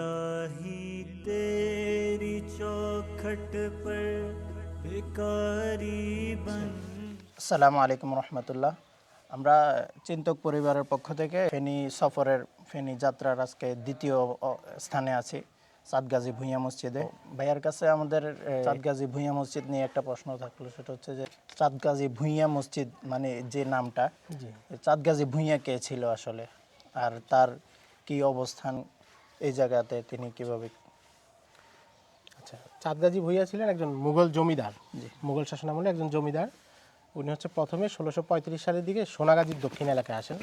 इलाही तेरी चौखट पर भिकारी बन আসসালামু আলাইকুম রহমতুল্লাহ আমরা চিন্তক পরিবারের পক্ষ থেকে ফেনী সফরের ফেনী যাত্রার আজকে দ্বিতীয় অ, স্থানে আছি সাতগাজী ভুঁইয়া মসজিদে ভাইয়ার কাছে আমাদের এ, সাতগাজী ভুঁইয়া মসজিদ নিয়ে একটা প্রশ্ন থাকলো সেটা হচ্ছে যে চাঁদগাজী ভুঁইয়া মসজিদ মানে যে নামটা চাঁদগাজী ভুঁইয়া কে ছিল আসলে আর তার কি অবস্থান এই জায়গাতে তিনি কীভাবে আচ্ছা চাঁদগাজী ভুইয়া ছিলেন একজন মুঘল জমিদার। মুঘল শাসনামলে একজন জমিদার। উনি হচ্ছে প্রথমে ষোলোশো পঁয়ত্রিশ সালের দিকে সোনাগাজীর দক্ষিণ এলাকায় আসেন।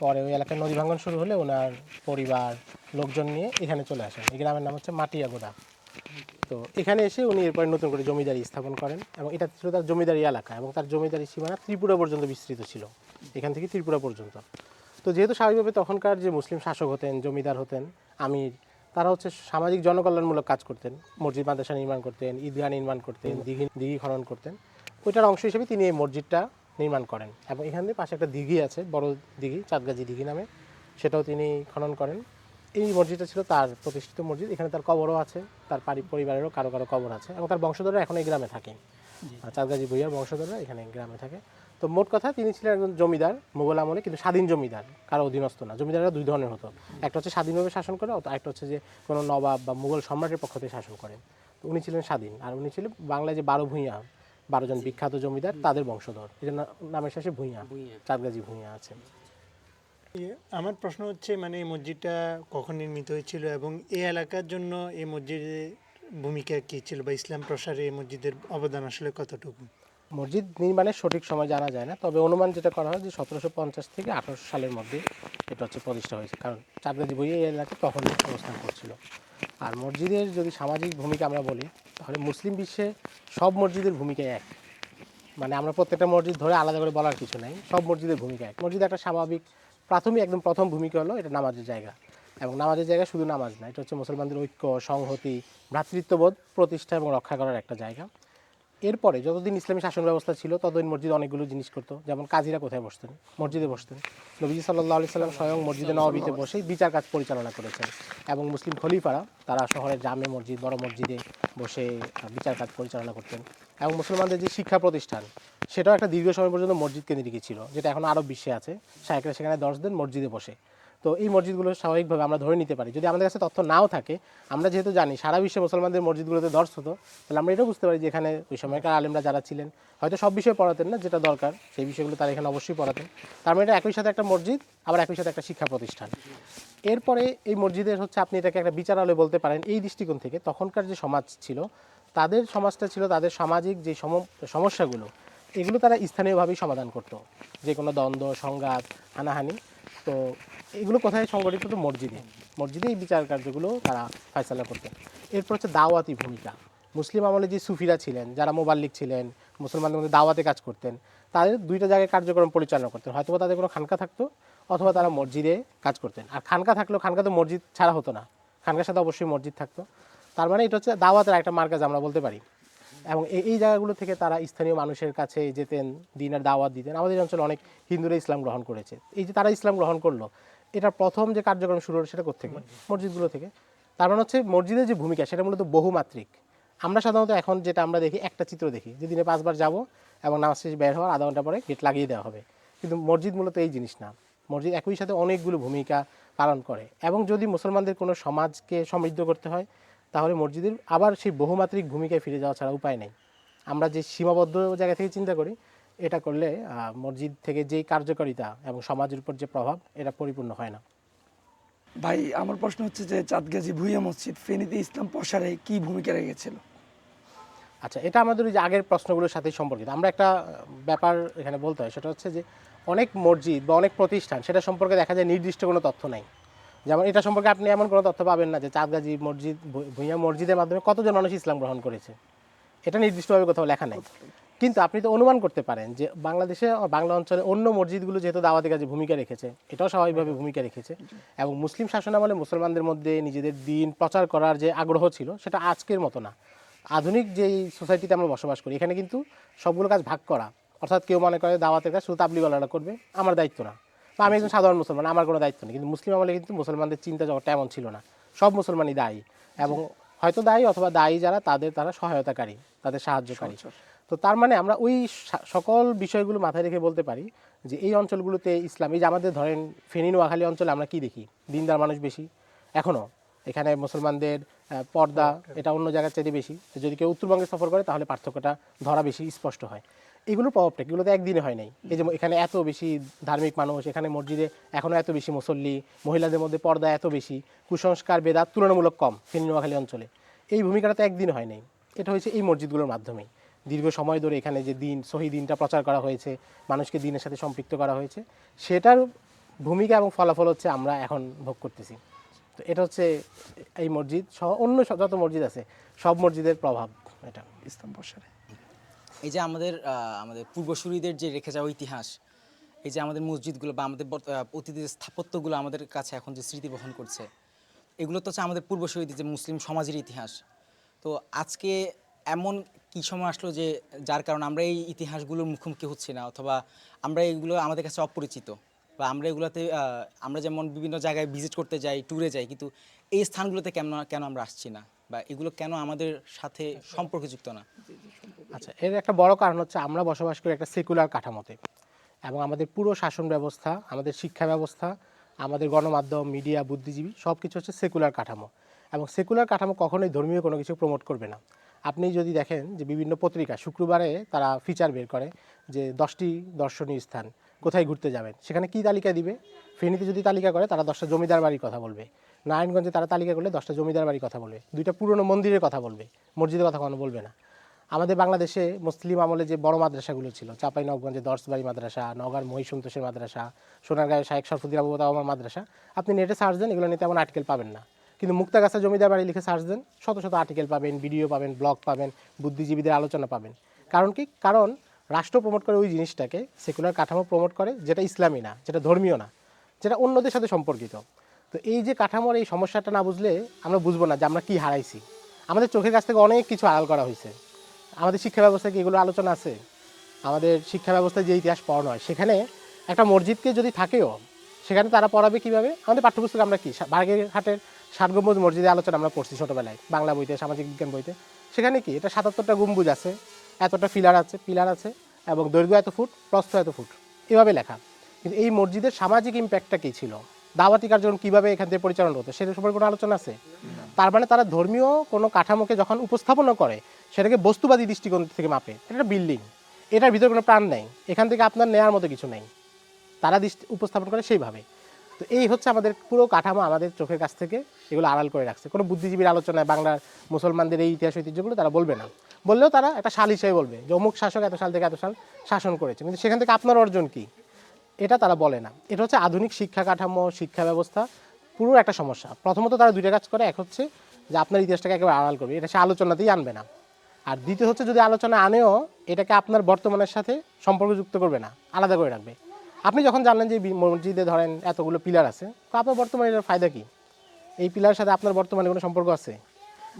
পরে ওই এলাকায় নদী ভাঙন শুরু হলে ওনার পরিবার লোকজন নিয়ে এখানে চলে আসেন। এই গ্রামের নাম হচ্ছে মাটিয়াগোদা তো এখানে এসে উনি এরপরে নতুন করে জমিদারি স্থাপন করেন এবং এটা ছিল তার জমিদারি এলাকা এবং তার জমিদারি সীমানা ত্রিপুরা পর্যন্ত বিস্তৃত ছিল। এখান থেকে ত্রিপুরা পর্যন্ত। তো যেহেতু স্বাভাবিকভাবে তখনকার যে মুসলিম শাসক হতেন জমিদার হতেন আমির তারা হচ্ছে সামাজিক জনকল্যাণমূলক কাজ করতেন। মসজিদ মাদ্রাসা নির্মাণ করতেন ঈদগাহ নির্মাণ করতেন দিঘি দিঘি খনন করতেন। ওইটার অংশ হিসেবে তিনি এই মসজিদটা নির্মাণ করেন এবং এখান থেকে পাশে একটা দিঘি আছে বড় দিঘি চাঁদগাজি দিঘি নামে। সেটাও তিনি খনন করেন। এই মসজিদটা ছিল তার প্রতিষ্ঠিত মসজিদ। এখানে তার কবরও আছে তার পারি পরিবারেরও কারও কারও কবর আছে এবং তার বংশধররা এখন এই গ্রামে থাকে। চাঁদগাজি ভুইয়ার বংশধররা এখানে গ্রামে থাকে। তো মোট কথা তিনি ছিলেন একজন জমিদার মোগল আমলে কিন্তু স্বাধীন জমিদার কারও অধীনস্থ না। জমিদাররা দুই ধরনের হতো। একটা হচ্ছে স্বাধীনভাবে শাসন করে আর একটা হচ্ছে যে কোনো নবাব বা মুঘল সম্রাটের পক্ষ থেকে শাসন করেন। তো উনি ছিলেন স্বাধীন আর উনি ছিলেন বাংলায় যে বারো ভূঁইয়া বারো জন বিখ্যাত জমিদার তাদের বংশধর। এই নামের শেষে ভূঁইয়া চাঁদগাজি ভূঁইয়া আছে। আমার প্রশ্ন হচ্ছে মানে এই মসজিদটা কখন নির্মিত হয়েছিল এবং এই এলাকার জন্য এই মসজিদের ভূমিকা কী ছিল বা ইসলাম প্রসারে এই মসজিদের অবদান আসলে কতটুকু? মসজিদ নির্মাণের সঠিক সময় জানা যায় না। তবে অনুমান যেটা করা হয় যে সতেরোশো পঞ্চাশ থেকে আঠারোশো সালের মধ্যে এটা হচ্ছে প্রতিষ্ঠা হয়েছে। কারণ চাঁদগাজি বই এই এলাকায় তখন অবস্থান করছিল। আর মসজিদের যদি সামাজিক ভূমিকা আমরা বলি, তাহলে মুসলিম বিশ্বে সব মসজিদের ভূমিকা এক। মানে আমরা প্রত্যেকটা মসজিদ ধরে আলাদা করে বলার কিছু নাই, সব মসজিদের ভূমিকা এক। মসজিদ একটা স্বাভাবিক, প্রাথমিক একদম প্রথম ভূমিকা হলো এটা নামাজের জায়গা। এবং নামাজের জায়গা শুধু নামাজ না, এটা হচ্ছে মুসলমানদের ঐক্য, সংহতি, ভ্রাতৃত্ববোধ, প্রতিষ্ঠা এবং রক্ষা করার একটা জায়গা। এরপরে যতদিন ইসলামী শাসন ব্যবস্থা ছিল, ততদিন মসজিদ অনেকগুলো জিনিস করতো। যেমন কাজীরা কোথায় বসতেন? মসজিদে বসতেন। নবীজি সাল্লাহ আলি সাল্লাম স্বয়ং মসজিদে নবাবিতে বসে বিচার কাজ পরিচালনা করেছেন এবং মুসলিম খলিফারা তারা শহরের জামে মসজিদ, বড় মসজিদে বসে বিচার কাজ পরিচালনা করতেন। এবং মুসলমানদের যে শিক্ষা প্রতিষ্ঠান, সেটাও একটা দীর্ঘ সময় পর্যন্ত মসজিদ কেন্দ্রিকই ছিল, যেটা এখন আরব বিশ্বে আছে। শাহেকরা সেখানে দশ দিন মসজিদে বসে। তো এই মসজিদগুলো স্বাভাবিকভাবে আমরা ধরে নিতে পারি। যদি আমাদের কাছে তথ্য নাও থাকে, আমরা যেহেতু জানি সারা বিশ্বে মুসলমানদের মসজিদগুলোতে দর্শ হতো তাহলে আমরা এটাও বুঝতে পারি যে এখানে ওই সময়কার আলেমরা যারা ছিলেন, হয়তো সব বিষয়ে পড়াতেন না যেটা দরকার, সেই বিষয়গুলো তারা এখানে অবশ্যই পড়াতেন। তার মানে এটা একই সাথে একটা মসজিদ, আবার একই সাথে একটা শিক্ষা প্রতিষ্ঠান। এরপরে এই মসজিদের হচ্ছে আপনি এটাকে একটা বিচারালয় বলতে পারেন, এই দৃষ্টিকোণ থেকে তখনকার যে সমাজ ছিল, তাদের সমাজটা ছিল তাদের সামাজিক যে সম- সমস্যাগুলো, এগুলো তারা স্থানীয়ভাবেই সমাধান করতো। যে কোনো দ্বন্দ্ব, সংঘাত, হানাহানি। তো এগুলো কোথায় সংগঠিত হতো মসজিদে। মসজিদে এই বিচার কার্যগুলো তারা ফায়সালা করতেন এরপর হচ্ছে দাওয়াতি ভূমিকা। মুসলিম আমলে যে সুফিরা ছিলেন, যারা মোবাল্লিক ছিলেন, মুসলমানদের মধ্যে দাওয়াতে কাজ করতেন, তাদের দুইটা জায়গায় কার্যক্রম পরিচালনা করতেন। হয়তো তাদের কোনো খানকা থাকতো, অথবা তারা মসজিদে কাজ করতেন। আর খানকা থাকলেও খানকা তো মসজিদ ছাড়া হতো না। খানকার সাথে অবশ্যই মসজিদ থাকতো। তার মানে এটা হচ্ছে দাওয়াতের একটা মার্কাজ আমরা বলতে পারি। এবং এই এই জায়গাগুলো থেকে তারা স্থানীয় মানুষের কাছে যেতেন দিনের দাওয়াত দিতেন। আমাদের অঞ্চলে অনেক হিন্দুরা ইসলাম গ্রহণ করেছে। এই যে তারা ইসলাম গ্রহণ করল এটা প্রথম যে কার্যক্রম শুরু হলো সেটা কোথেকে মসজিদগুলো থেকে। তার মানে হচ্ছে মসজিদের যে ভূমিকা সেটা মূলত বহুমাত্রিক। আমরা সাধারণত এখন যেটা আমরা দেখি একটা চিত্র দেখি যে দিনে পাঁচবার যাব এবং নামাজ শেষ বের হওয়ার আধা ঘণ্টা পরে গেট লাগিয়ে দেওয়া হবে। কিন্তু মসজিদ মূলত এই জিনিস না। মসজিদ একই সাথে অনেকগুলো ভূমিকা পালন করে। এবং যদি মুসলমানদের কোনো সমাজকে সমৃদ্ধ করতে হয় তাহলে মসজিদের আবার সেই বহুমাত্রিক ভূমিকায় ফিরে যাওয়া ছাড়া উপায় নেই। আমরা যে সীমাবদ্ধ জায়গা থেকে চিন্তা করি এটা করলে মসজিদ থেকে যেই কার্যকারিতা এবং সমাজের উপর যে প্রভাব এটা পরিপূর্ণ হয় না। ভাই আমার প্রশ্ন হচ্ছে যে চাঁদগাজী ভুইয়া মসজিদ ফেনীতে ইসলাম প্রসারে কি ভূমিকা রেখেছিল? আচ্ছা এটা আমাদের ওই যে আগের প্রশ্নগুলোর সাথে সম্পর্কিত। আমরা একটা ব্যাপার এখানে বলতে হয় সেটা হচ্ছে যে অনেক মসজিদ বা অনেক প্রতিষ্ঠান সেটা সম্পর্কে দেখা যায় নির্দিষ্ট কোনো তথ্য নাই। যেমন এটা সম্পর্কে আপনি এমন কোনো তথ্য পাবেন না যে চাঁদগাজী মসজিদ ভুঁইয়া মসজিদের মাধ্যমে কতজন মানুষ ইসলাম গ্রহণ করেছে। এটা নির্দিষ্টভাবে কোথাও লেখা নেই। কিন্তু আপনি তো অনুমান করতে পারেন যে বাংলাদেশে বাংলা অঞ্চলে অন্য মসজিদগুলো যেহেতু দাওয়াতি কাজে ভূমিকা রেখেছে, এটাও স্বাভাবিকভাবে ভূমিকা রেখেছে এবং মুসলিম শাসনামলে মুসলমানদের মধ্যে নিজেদের দিন প্রচার করার যে আগ্রহ ছিল, সেটা আজকের মতো না। আধুনিক যেই সোসাইটিতে আমরা বসবাস করি, এখানে কিন্তু সবগুলো কাজ ভাগ করা, অর্থাৎ কেউ মনে করে দাওয়াতের কাজ শুধু তাবলিওয়ালারা করবে, আমার দায়িত্ব না। বা আমি একজন সাধারণ মুসলমান আমার কোনো দায়িত্ব নেই। কিন্তু মুসলিম আমলে কিন্তু মুসলমানদের চিন্তা জগৎটা এমন ছিল না। সব মুসলমানই দায়ী এবং হয়তো দায়ী অথবা দায়ী যারা তাদের তারা সহায়তাকারী তাদের সাহায্যকারী। তো তার মানে আমরা ওই সকল বিষয়গুলো মাথায় রেখে বলতে পারি যে এই অঞ্চলগুলোতে ইসলাম এই যে আমাদের ধরেন ফেনী নোয়াখালী অঞ্চলে আমরা কি দেখি? দিনদার মানুষ বেশি। এখনও এখানে মুসলমানদের পর্দা এটা অন্য জায়গার চাইতে বেশি। যদি কেউ উত্তরবঙ্গে সফর করে তাহলে পার্থক্যটা ধরা বেশি স্পষ্ট হয়। এগুলোর প্রভাবটা এগুলো তো একদিনে হয় নাই। এই যে এখানে এত বেশি ধার্মিক মানুষ, এখানে মসজিদে এখনও এত বেশি মুসল্লি, মহিলাদের মধ্যে পর্দা এত বেশি, কুসংস্কার, বেদাত তুলনামূলক কম ফেনী অঞ্চলে। এই ভূমিকাটা তো একদিন হয় নাই। এটা হয়েছে এই মসজিদগুলোর মাধ্যমেই। দীর্ঘ সময় ধরে এখানে যে দিন, সহি দিনটা প্রচার করা হয়েছে, মানুষকে দিনের সাথে সম্পৃক্ত করা হয়েছে, সেটার ভূমিকা এবং ফলাফল হচ্ছে আমরা এখন ভোগ করতেছি। তো এটা হচ্ছে এই মসজিদ সহ অন্য যত মসজিদ আছে, সব মসজিদের প্রভাব এটা। ইসলাম প্রসারে এই যে আমাদের আমাদের পূর্বসূরীদের যে রেখে যাওয়া ইতিহাস এই যে আমাদের মসজিদগুলো বা আমাদের অতীতের স্থাপত্যগুলো আমাদের কাছে এখন যে স্মৃতি বহন করছে এগুলো তো হচ্ছে আমাদের পূর্বসূরীদের যে মুসলিম সমাজের ইতিহাস। তো আজকে এমন কি সময় আসলো যে যার কারণে আমরা এই ইতিহাসগুলোর মুখোমুখি হচ্ছি না অথবা আমরা এগুলো আমাদের কাছে অপরিচিত বা আমরা এগুলোতে আমরা যেমন বিভিন্ন জায়গায় ভিজিট করতে যাই ট্যুরে যাই কিন্তু এই স্থানগুলোতে কেন কেন আমরা আসছি না বা এগুলো কেন আমাদের সাথে সম্পর্কযুক্ত না? আচ্ছা এর একটা বড় কারণ হচ্ছে আমরা বসবাস করি একটা সেকুলার কাঠামোতে এবং আমাদের পুরো শাসন ব্যবস্থা, আমাদের শিক্ষা ব্যবস্থা, আমাদের গণমাধ্যম মিডিয়া বুদ্ধিজীবী সব কিছু হচ্ছে সেকুলার কাঠামো এবং সেকুলার কাঠামো কখনোই ধর্মীয় কোনো কিছু প্রমোট করবে না। আপনি যদি দেখেন যে বিভিন্ন পত্রিকা, শুক্রবারে তারা ফিচার বের করে যে দশটি দর্শনীয় স্থান, কোথায় ঘুরতে যাবেন, সেখানে কি তালিকা দিবে? ফেনীতে যদি তালিকা করে, তারা দশটা জমিদার বাড়ির কথা বলবে। নারায়ণগঞ্জে তারা তালিকা করলে দশটা জমিদার বাড়ির কথা বলবে। দুইটা পুরনো মন্দিরের কথা বলবে। মসজিদের কথা কখনো বলবে না। আমাদের বাংলাদেশে মুসলিম আমলে যে বড় মাদ্রাসাগুলো ছিল চাপাই নবগঞ্জে দর্শবাড়ি মাদ্রাসা নগর মহিসন্তোষের মাদ্রাসা সোনারগাঁয়ে শাহেক সরফুদ্দিন আবু আমার মাদ্রাসা, আপনি নেটে সার্চ দেন, এগুলো নিয়ে তেমন আর্টিকেল পাবেন না। কিন্তু মুক্তাগাছা জমিদার বাড়ি লিখে সার্চ দেন, শত শত আর্টিকেল পাবেন ভিডিও পাবেন ব্লগ পাবেন, বুদ্ধিজীবীদের আলোচনা পাবেন। কারণ কি? কারণ রাষ্ট্র প্রমোট করে ওই জিনিসটাকে সেকুলার কাঠামো প্রমোট করে যেটা ইসলামী না, যেটা ধর্মীয় না, যেটা অন্যদের সাথে সম্পর্কিত। তো এই যে কাঠামোর এই সমস্যাটা না বুঝলে আমরা বুঝব না যে আমরা কি হারাইছি। আমাদের চোখের কাছ থেকে অনেক কিছু আড়াল করা হয়েছে। আমাদের শিক্ষা ব্যবস্থায় কি এগুলো আলোচনা আছে? আমাদের শিক্ষা ব্যবস্থায় যে ইতিহাস পড়ানো হয়, সেখানে একটা মসজিদকে যদি থাকেও, সেখানে তারা পড়াবে কীভাবে? আমাদের পাঠ্যপুস্তক আমরা কি? বাগেরহাটের ষাট গম্বুজ মসজিদে আলোচনা আমরা পড়ছি ছোটোবেলায়, বাংলা বইতে, সামাজিক বিজ্ঞান বইতে। সেখানে কি? এটা সাতাত্তরটা গম্বুজ আছে, এতটা ফিলার আছে, পিলার আছে, এবং দৈর্ঘ্য এত ফুট, প্রস্থ এত ফুট। এভাবে লেখা। কিন্তু এই মসজিদের সামাজিক ইম্প্যাক্টটা কী ছিল? দাওয়াতি কার্যক্রম কীভাবে এখান থেকে পরিচালনা হতো সেটা সম্পর্কে কোনো আলোচনা আছে? তার মানে তারা ধর্মীয় কোনো কাঠামোকে যখন উপস্থাপনা করে, সেটাকে বস্তুবাদী দৃষ্টিকোণ থেকে মাপে। এটা একটা বিল্ডিং এটার ভিতরে কোনো প্রাণ নেই। এখান থেকে আপনার নেওয়ার মতো কিছু নেই। তারা দৃষ্টি উপস্থাপন করে সেইভাবে। তো এই হচ্ছে আমাদের পুরো কাঠামো আমাদের চোখের কাছ থেকে এগুলো আড়াল করে রাখছে। কোনো বুদ্ধিজীবীর আলোচনায় বাংলার মুসলমানদের এই ইতিহাস ঐতিহ্যগুলো তারা বলবে না। বললেও তারা একটা সাল হিসেবে বলবে যে অমুক শাসক এত সাল থেকে এত সাল শাসন করেছে। কিন্তু সেখান থেকে আপনার অর্জন কি? এটা তারা বলে না। এটা হচ্ছে আধুনিক শিক্ষা কাঠামো, শিক্ষা ব্যবস্থা, পুরো একটা সমস্যা। প্রথমত তারা দুইটা কাজ করে, এক হচ্ছে যে আপনার ইতিহাসটাকে একেবারে আড়াল করবে, এটা সে আলোচনাতেই আনবে না। আর দ্বিতীয় হচ্ছে যদি আলোচনা আনেও, এটাকে আপনার বর্তমানের সাথে সম্পর্কযুক্ত করবে না, আলাদা করে রাখবে। আপনি যখন জানলেন যে মসজিদে ধরেন এতগুলো পিলার আছে, তো আপনার বর্তমানে এটার ফায়দা কী? এই পিলারের সাথে আপনার বর্তমানে কোনো সম্পর্ক আছে?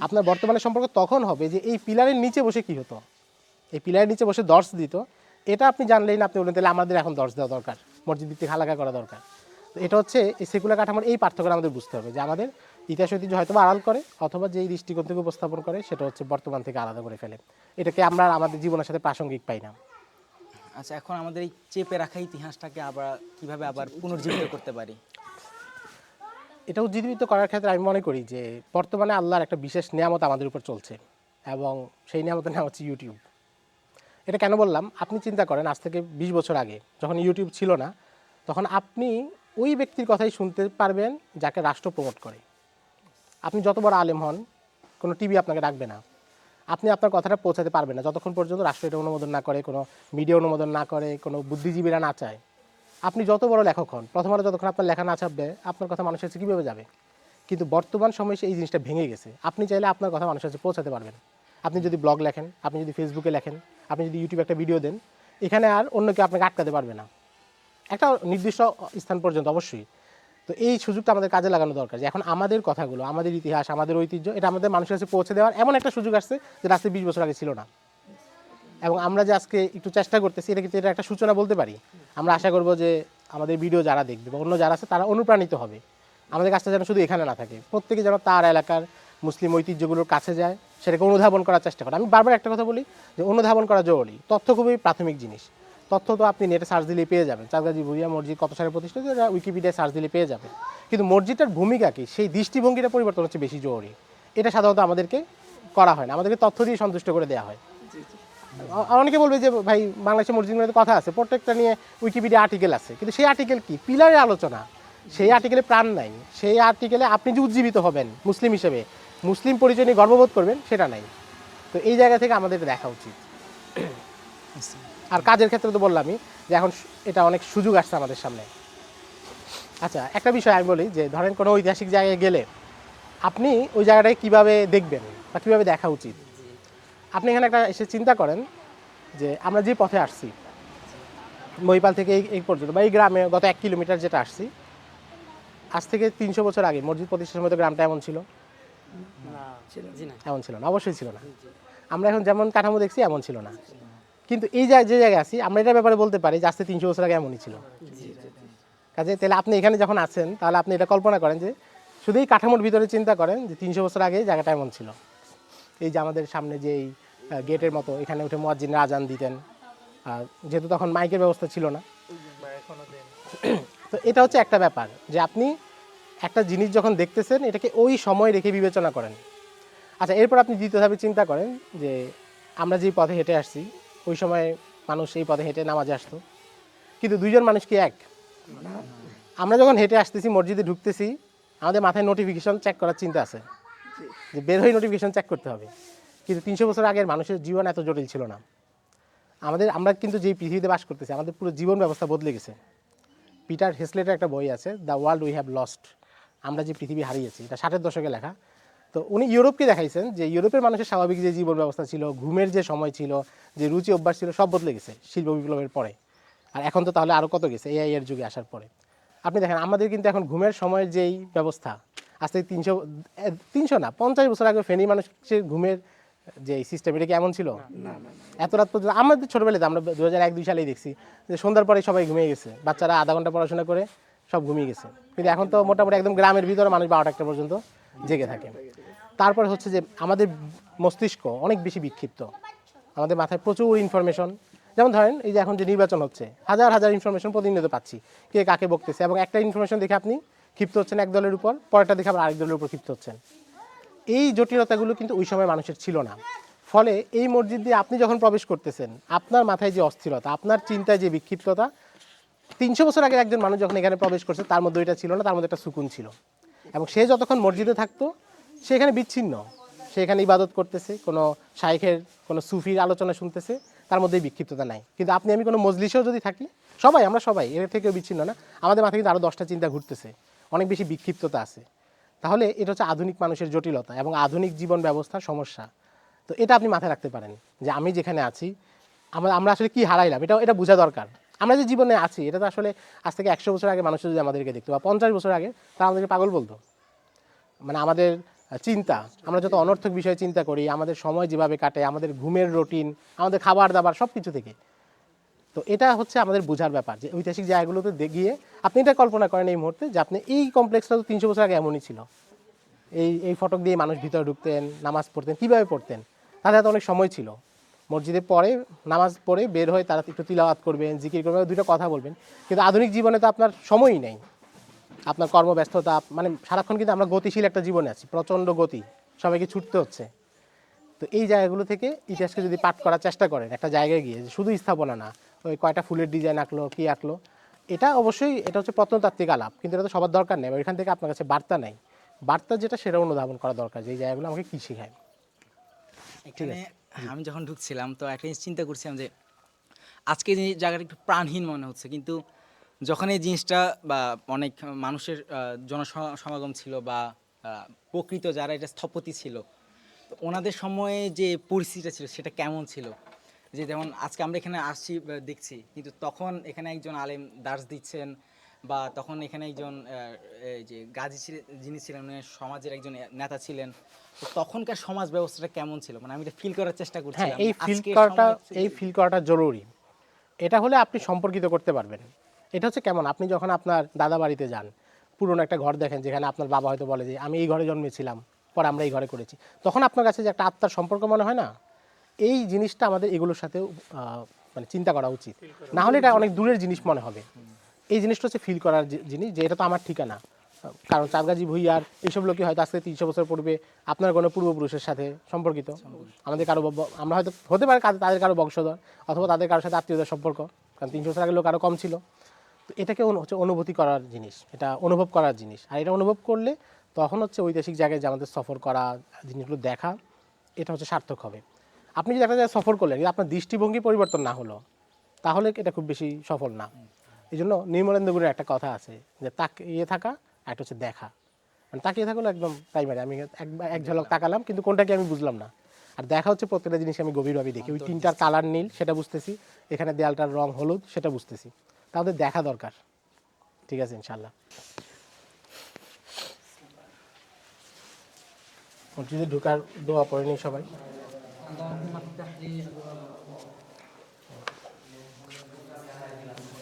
আপনার বর্তমানে সম্পর্ক তখন হবে যে এই পিলারের নিচে বসে কি হতো? এই পিলারের নিচে বসে দর্শ দিত। এটা আপনি জানলেই না, আপনি বলেন তাহলে আমাদের এখন দর্শ দেওয়া দরকার। মসজিদ থেকে হালাকা করা দরকার। তো এটা হচ্ছে এই সেকুলার কাঠামোর এই পার্থক্য আমাদের বুঝতে হবে যে আমাদের ইতিহাস ঐতিহ্য হয়তো আড়াল করে অথবা যেই দৃষ্টিকোণ থেকে উপস্থাপন করে সেটা হচ্ছে বর্তমান থেকে আলাদা করে ফেলে। এটাকে আমরা আমাদের জীবনের সাথে প্রাসঙ্গিক পাই না। আচ্ছা এখন আমাদের এই চেপে রাখা ইতিহাসটাকে আবার কীভাবে আবার পুনর্জীবিত করতে পারি? এটা উজ্জীবিত করার ক্ষেত্রে আমি মনে করি যে বর্তমানে আল্লাহর একটা বিশেষ নিয়ামত আমাদের উপর চলছে এবং সেই নিয়ামতের নাম হচ্ছে ইউটিউব এটা কেন বললাম? আপনি চিন্তা করেন, আজ থেকে বিশ বছর আগে যখন ইউটিউব ছিল না, তখন আপনি ওই ব্যক্তির কথাই শুনতে পারবেন যাকে রাষ্ট্র প্রমোট করে। আপনি যত বড় আলেম হন, কোনো টিভি আপনাকে ডাকবে না। আপনি আপনার কথাটা পৌঁছাতে পারবেন না, যতক্ষণ পর্যন্ত রাষ্ট্র এটা অনুমোদন না করে, কোনো মিডিয়া অনুমোদন না করে, কোনো বুদ্ধিজীবীরা না চায়। আপনি যত বড় লেখক হন প্রথম আলো যতক্ষণ আপনার লেখা না ছাপবে, আপনার কথা মানুষের কাছে কীভাবে যাবে? কিন্তু বর্তমান সময়ে এই জিনিসটা ভেঙে গেছে। আপনি চাইলে আপনার কথা মানুষের কাছে পৌঁছাতে পারবেন। আপনি যদি ব্লগ লেখেন, আপনি যদি ফেসবুকে লেখেন, আপনি যদি ইউটিউবে একটা ভিডিও দেন, এখানে আর অন্য কেউ আপনাকে আটকাতে পারবে না। একটা নির্দিষ্ট স্থান পর্যন্ত অবশ্যই। তো এই সুযোগটা আমাদের কাজে লাগানো দরকার যে এখন আমাদের কথাগুলো, আমাদের ইতিহাস, আমাদের ঐতিহ্য, এটা আমাদের মানুষের কাছে পৌঁছে দেওয়ার এমন একটা সুযোগ আসছে যেটা আজকে বিশ বছর আগে ছিল না। এবং আমরা যে আজকে একটু চেষ্টা করতেছি, এটা কিন্তু এটা একটা সূচনা বলতে পারি। আমরা আশা করব যে আমাদের ভিডিও যারা দেখবে বা অন্য যারা আছে, তারা অনুপ্রাণিত হবে। আমাদের কাজটা যেন শুধু এখানে না থাকে। প্রত্যেকে যেন তার এলাকার মুসলিম ঐতিহ্যগুলোর কাছে যায়। সেটাকে অনুধাবন করার চেষ্টা করে আমি বারবার একটা কথা বলি যে অনুধাবন করা জরুরি। তথ্য খুবই প্রাথমিক জিনিস। তথ্য তো আপনি নেটে সার্চ দিলেই পেয়ে যাবেন। চাঁদগাজি ভুইয়া মসজিদ কত সালে প্রতিষ্ঠিত এটা উইকিপিডিয়ায় সার্চ দিলে পেয়ে যাবেন। কিন্তু মসজিদটার ভূমিকা কি? সেই দৃষ্টিভঙ্গিটা পরিবর্তন হচ্ছে বেশি জরুরি। এটা সাধারণত আমাদেরকে করা হয় না। আমাদেরকে তথ্য দিয়ে সন্তুষ্ট করে দেওয়া হয়। অনেকে বলবে যে ভাই বাংলাদেশের মসজিদের কথা আছে। প্রত্যেকটা নিয়ে উইকিপিডিয়া আর্টিকেল আছে। কিন্তু সেই আর্টিকেল কি? পিলারের আলোচনা। সেই আর্টিকেলে প্রাণ নাই। সেই আর্টিকেলে আপনি যে উজ্জীবিত হবেন মুসলিম হিসেবে মুসলিম পরিচয় নিয়ে গর্ববোধ করবেন, সেটা নাই। তো এই জায়গা থেকে আমাদের দেখা উচিত। আর কাজের ক্ষেত্রে তো বললামই যে এখন এটা অনেক সুযোগ আসছে আমাদের সামনে। আচ্ছা একটা বিষয় আমি বলি যে, ধরেন কোনো ঐতিহাসিক জায়গায় গেলে আপনি ওই জায়গাটাকে কীভাবে দেখবেন বা কীভাবে দেখা উচিত? আপনি এখানে একটা এসে চিন্তা করেন যে, আমরা যে পথে আসছি মহিপাল থেকে এই এই পর্যন্ত বা এই গ্রামে গত এক কিলোমিটার যেটা আসছি, আজ থেকে তিনশো বছর আগে মসজিদ প্রতিষ্ঠার সময় তো গ্রামটা এমন ছিল। এমন ছিল না অবশ্যই ছিল না। আমরা এখন যেমন কাঠামো দেখছি এমন ছিল না। কিন্তু এই জায়গায় যে জায়গায় আছি আমরা এটার ব্যাপারে বলতে পারি যে থেকে তিনশো বছর আগে এমনই ছিল। কাজে তাহলে আপনি এখানে যখন আছেন তাহলে আপনি এটা কল্পনা করেন যে শুধু এই কাঠামোর ভিতরে চিন্তা করেন যে তিনশো বছর আগে জায়গাটা এমন ছিল। এই যে আমাদের সামনে যে এই গেটের মতো এখানে উঠে মুয়াজ্জিন আজান দিতেন। আর যেহেতু তখন মাইকের ব্যবস্থা ছিল না। তো এটা হচ্ছে একটা ব্যাপার যে আপনি একটা জিনিস যখন দেখতেছেন, এটাকে ওই সময় রেখে বিবেচনা করেন। আচ্ছা এরপর আপনি দ্বিতীয়ভাবে চিন্তা করেন যে, আমরা যেই পথে হেঁটে আসছি, ওই সময় মানুষ এই পথে হেঁটে নামাজে আসতো। কিন্তু দুইজন মানুষ কি এক? আমরা যখন হেঁটে আসতেছি, মসজিদে ঢুকতেছি, আমাদের মাথায় নোটিফিকেশন চেক করার চিন্তা আছে। যে বের হয়ে নোটিফিকেশন চেক করতে হবে। কিন্তু তিনশো বছর আগের মানুষের জীবন এত জটিল ছিল না। আমাদের, আমরা কিন্তু যেই পৃথিবীতে বাস করতেছি, আমাদের পুরো জীবন ব্যবস্থা বদলে গেছে। পিটার হেসলেটের একটা বই আছে, the world we have lost. আমরা যে পৃথিবী হারিয়েছি এটা ষাটের দশকে লেখা। তো উনি ইউরোপকে দেখাইছেন যে ইউরোপের মানুষের স্বাভাবিক যে জীবন ব্যবস্থা ছিল ঘুমের যে সময় ছিল যে রুচি অভ্যাস ছিল সব বদলে গেছে শিল্প বিপ্লবের পরে। আর এখন তো তাহলে আরও কত গেছে? এআই এর যুগে আসার পরে। আপনি দেখেন আমাদের কিন্তু এখন ঘুমের সময়ের যেই ব্যবস্থা আজ থেকে তিনশো তিনশো না পঞ্চাশ বছর আগে ফেনী মানুষের ঘুমের যে সিস্টেম এটা কি এমন ছিল? এত রাত পর্যন্ত আমাদের ছোটবেলাতে আমরা দু হাজার এক দুই সালেই দেখছি যে সন্ধ্যার পরে সবাই ঘুমিয়ে গেছে। বাচ্চারা আধা ঘণ্টা পড়াশোনা করে সব ঘুমিয়ে গেছে। কিন্তু এখন তো মোটামুটি একদম গ্রামের ভিতরে মানুষ বারোটা একটা পর্যন্ত জেগে থাকে। তারপরে হচ্ছে যে আমাদের মস্তিষ্ক অনেক বেশি বিক্ষিপ্ত। আমাদের মাথায় প্রচুর ইনফরমেশন যেমন ধরেন এই যে এখন যে নির্বাচন হচ্ছে, হাজার হাজার ইনফরমেশন প্রতিনিয়ত পাচ্ছি। কে কাকে বকতেছে? এবং একটা ইনফরমেশন দেখে আপনি ক্ষিপ্ত হচ্ছেন এক দলের উপর, পরেরটা দেখে আবার আরেক দলের উপর ক্ষিপ্ত হচ্ছেন। এই জটিলতাগুলো কিন্তু ওই সময় মানুষের ছিল না। ফলে এই মসজিদ দিয়ে আপনি যখন প্রবেশ করতেছেন, আপনার মাথায় যে অস্থিরতা, আপনার চিন্তায় যে বিক্ষিপ্ততা তিনশো বছর আগে একজন মানুষ যখন এখানে প্রবেশ করছে, তার মধ্যে এটা ছিল না, তার মধ্যে একটা সুকুন ছিল। এবং সে যতক্ষণ মসজিদে থাকতো, সে এখানে বিচ্ছিন্ন। সে এখানে ইবাদত করতেছে, কোনো শাইখের, কোনো সুফির আলোচনা শুনতেছে, তার মধ্যেই বিক্ষিপ্ততা নাই। কিন্তু আপনি, আমি কোনো মজলিসেও যদি থাকি, সবাই, আমরা সবাই, এর থেকেও বিচ্ছিন্ন না, আমাদের মাথায় কিন্তু আরও দশটা চিন্তা ঘুরতেছে। অনেক বেশি বিক্ষিপ্ততা আছে। তাহলে এটা হচ্ছে আধুনিক মানুষের জটিলতা এবং আধুনিক জীবন ব্যবস্থার সমস্যা। তো এটা আপনি মাথায় রাখতে পারেন যে আমি যেখানে আছি, আমরা আমরা আসলে কি হারাইলাম? এটা এটা বোঝা দরকার। আমরা যে জীবনে আছি, এটা তো আসলে আজ থেকে একশো বছর আগে মানুষ যদি আমাদেরকে দেখতো বা পঞ্চাশ বছর আগে, তারা আমাদেরকে পাগল বলতো। মানে আমাদের চিন্তা, আমরা যত অনর্থক বিষয়ে চিন্তা করি, আমাদের সময় যেভাবে কাটে, আমাদের ঘুমের রুটিন আমাদের খাবার দাবার সব কিছু থেকে। তো এটা হচ্ছে আমাদের বোঝার ব্যাপার যে ঐতিহাসিক জায়গাগুলোতে গিয়ে আপনি এটা কল্পনা করেন এই মুহূর্তে যে আপনি এই কমপ্লেক্সটা তো তিনশো বছর আগে এমনই ছিল। এই এই ফটক দিয়ে মানুষ ভিতরে ঢুকতেন, নামাজ পড়তেন, কীভাবে পড়তেন? তাদের হাতে অনেক সময় ছিল। মসজিদে পরে নামাজ পড়ে বের হয়ে তারা একটু তিলাওয়াত করবেন, জিকির করবেন দুটো কথা বলবেন। কিন্তু আধুনিক জীবনে তো আপনার সময়ই নেই। আপনার কর্মব্যস্ততা মানে সারাক্ষণ কিন্তু আমরা গতিশীল একটা জীবনে আছি, প্রচণ্ড গতি, সবাইকে ছুটতে হচ্ছে। তো এই জায়গাগুলো থেকে ইতিহাসকে যদি পাঠ করার চেষ্টা করেন, একটা জায়গায় গিয়ে শুধু স্থাপনা না, ওই কয়টা ফুলের ডিজাইন আঁকলো, কি আঁকলো, এটা অবশ্যই, এটা হচ্ছে প্রত্নতাত্ত্বিক আলাপ, কিন্তু এটা তো সবার দরকার নেই ওইখান থেকে আপনার কাছে বার্তা নেই। বার্তা যেটা, সেটা অনুধাবন করা দরকার যে এই জায়গাগুলো আমাকে কী শেখায়। এখানে আমি যখন ঢুকছিলাম, তো একটা জিনিস চিন্তা করছিলাম যে, আজকে যে জায়গাটা একটু প্রাণহীন মনে হচ্ছে, কিন্তু যখন এই জিনিসটা বা অনেক মানুষের জনসমাগম ছিল বা প্রকৃত যারা এটা স্থপতি ছিল, তো ওনাদের সময়ে যে পরিস্থিতিটা ছিল, সেটা কেমন ছিল? যে যেমন আজকে আমরা এখানে আসছি দেখছি, কিন্তু তখন এখানে একজন আলেম দার্স দিচ্ছেন বা তখন এখানে একজন এই যে গাজী ছিলেন যিনি ছিলেন সমাজের একজন নেতা ছিলেন তো তখনকার সমাজ ব্যবস্থাটা কেমন ছিল? মানে আমি এটা ফিল করার চেষ্টা হ্যাঁ এই ফিল করাটা এই ফিল করাটা জরুরি। এটা হলে আপনি সম্পর্কিত করতে পারবেন। এটা হচ্ছে কেমন? আপনি যখন আপনার দাদা বাড়িতে যান পুরনো একটা ঘর দেখেন যেখানে আপনার বাবা হয়তো বলে যে আমি এই ঘরে জন্মেছিলাম পরে আমরা এই ঘরে করেছি। তখন আপনার কাছে যে একটা আত্মার সম্পর্ক মনে হয় না? এই জিনিসটা আমাদের এগুলোর সাথেও আহ, মানে চিন্তা করা উচিত। না হলে এটা অনেক দূরের জিনিস মনে হবে। এই জিনিসটা হচ্ছে ফিল করার জিনিস যে এটা তো আমার ঠিকানা। কারণ চাঁদগাজি ভুইয়ার এইসব লোকই হয়তো আজকে তিনশো বছর পূর্বে আপনার কোনো পূর্বপুরুষের সাথে সম্পর্কিত। আমাদের কারও আমরা হয়তো হতে পারে তাদের কারও বংশধর অথবা তাদের কারোর সাথে আত্মীয়তার সম্পর্ক, কারণ তিনশো বছর আগে লোক আরও কম ছিল। তো এটাকে হচ্ছে অনুভূতি করার জিনিস, এটা অনুভব করার জিনিস। আর এটা অনুভব করলে তখন হচ্ছে ঐতিহাসিক জায়গায় যে আমাদের সফর করা জিনিসগুলো দেখা, এটা হচ্ছে সার্থক হবে। আপনি যদি একটা জায়গায় সফর করলেন আপনার দৃষ্টিভঙ্গি পরিবর্তন না হলো, তাহলে এটা খুব বেশি সফল না। এই জন্য নির্মলেন্দ্র গুরুর একটা কথা আছে যে তাক ইয়ে থাকা আর একটা হচ্ছে দেখা। মানে তাকিয়ে থাকলে একদম প্রাইমারি আমি এক ঝলক তাকালাম কিন্তু কোনটা কি আমি বুঝলাম না। আর দেখা হচ্ছে প্রত্যেকটা জিনিস আমি গভীরভাবে দেখি। ওই তিনটার কালার নীল সেটা বুঝতেছি। এখানে দেয়ালটার রং হলুদ সেটা বুঝতেছি। তাদের দেখা দরকার। ঠিক আছে ইনশাল্লাহ মসজিদে ঢুকার দোয়া পড়েনি সবাই?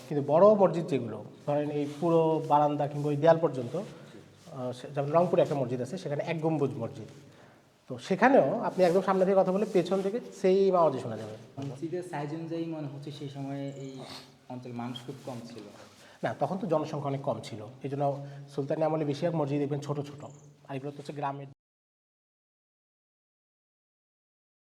কিন্তু বড় মসজিদ যেগুলো ধরেন এই পুরো বারান্দা কিংবা ওই দেয়াল পর্যন্ত যেমন রংপুরে একটা মসজিদ আছে সেখানে এক গম্বুজ মসজিদ। তো সেখানেও আপনি একদম সামনে থেকে কথা বলে পেছন থেকে সেই আওয়াজে শোনা যাবে। মসজিদের সাইজ অনুযায়ী মনে হচ্ছে সেই সময়ে এই অঞ্চল মানুষ খুব কম ছিল। না তখন তো জনসংখ্যা অনেক কম ছিল। এই জন্য সুলতানি আমলে বেশিরভাগ মসজিদ দেখবেন ছোট ছোট। আর এগুলো তো হচ্ছে গ্রামের